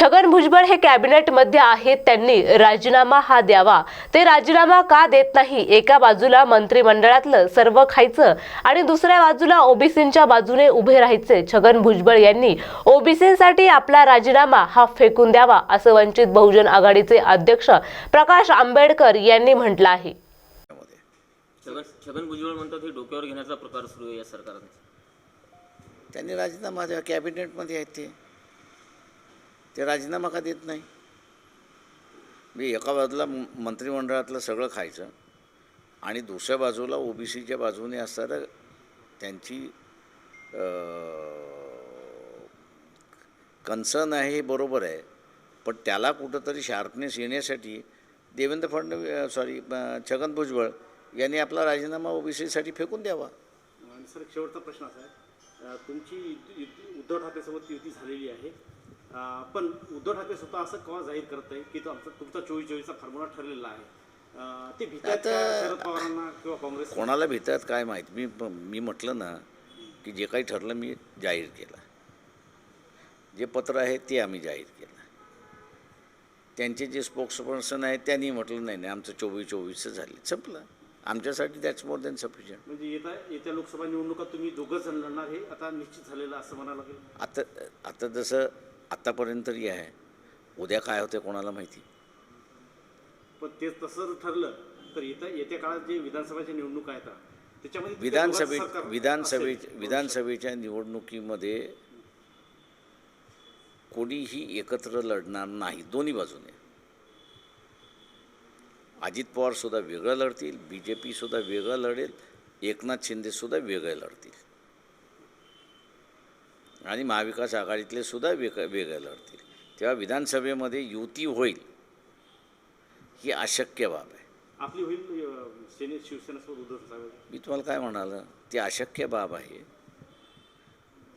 छगन भुजबळ हे कॅबिनेटमध्ये आहेत त्यांनी राजीनामा हा द्यावा. ते राजीनामा का देत नाही? एका बाजूला मंत्रिमंडळातलं सर्व खायचं आणि दुसऱ्या बाजूला ओबीसींच्या बाजूने उभे राहायचे. छगन भुजबळ यांनी ओबीसींसाठी आपला राजीनामा हा फेकून द्यावा असं वंचित बहुजन आघाडीचे अध्यक्ष प्रकाश आंबेडकर यांनी म्हटलं आहे. छगन छगन भुजबळ म्हणतात हे डोक्यावर घेण्याचा प्रकार सुरू आहे या सरकारने त्यांनी राजीनामा द्या कॅबिनेटमध्ये आहेत ते. ते राजीनामा का देत नाही? मी एका बाजूला मंत्रिमंडळातलं सगळं खायचं आणि दुसऱ्या बाजूला ओबीसीच्या बाजूने असणारं त्यांची कन्सर्न आहे हे बरोबर आहे पण त्याला कुठंतरी शार्पनेस येण्यासाठी देवेंद्र फडणवीस सॉरी छगन भुजबळ यांनी आपला राजीनामा ओबीसीसाठी फेकून द्यावा. सर शेवटचा प्रश्न असा आहे. तुमची युती- उद्धव ठाकरेसोबत युती झालेली आहे. पण उद्धव ठाकरे स्वतः असं केव्हा जाहीर करत आहे की तो आमचा तुमचा चोवीस चोवीसचा फॉर्म्युला ठरलेला आहे? ते भीतात शरद पवारांना किंवा काँग्रेस कोणाला भितात काय माहीत? मी मी म्हटलं ना की जे काही ठरलं मी जाहीर केलं. जे पत्र आहे ते आम्ही जाहीर केलं. त्यांचे जे स्पोक्सपर्सन आहेत त्यांनी म्हटलं नाही नाही आमचं चोवीस चोवीसचं झाले. संपलं. आमच्यासाठी दॅट्स मोर दॅन सफिशियंट म्हणजे येत्या येत्या लोकसभा निवडणुकात तुम्ही दोघंच जण लढणार हे आता निश्चित झालेलं असं म्हणायला लागेल? आता आता जसं आत्तापर्यंत तरी आहे. उद्या काय होते कोणाला माहिती? पण ते तसं जर ठरलं तर येत्या येत्या काळात जे विधानसभाच्या निवडणुका आहेत त्याच्यामध्ये विधानसभे विधानसभे. विधानसभेच्या निवडणुकीमध्ये कोणीही एकत्र लढणार नाही दोन्ही बाजूने. अजित पवार सुद्धा वेगळं लढतील बी जे पी सुद्धा वेगळं लढेल एकनाथ शिंदे सुद्धा वेगळे लढतील. आणि महाविकास आघाडीतले सुद्धा वेग वेगळे लढतील. तेव्हा विधानसभेमध्ये युती होईल ही अशक्य बाब आहे. आपली होईल मी तुम्हाला काय म्हणालं? ती अशक्य बाब आहे.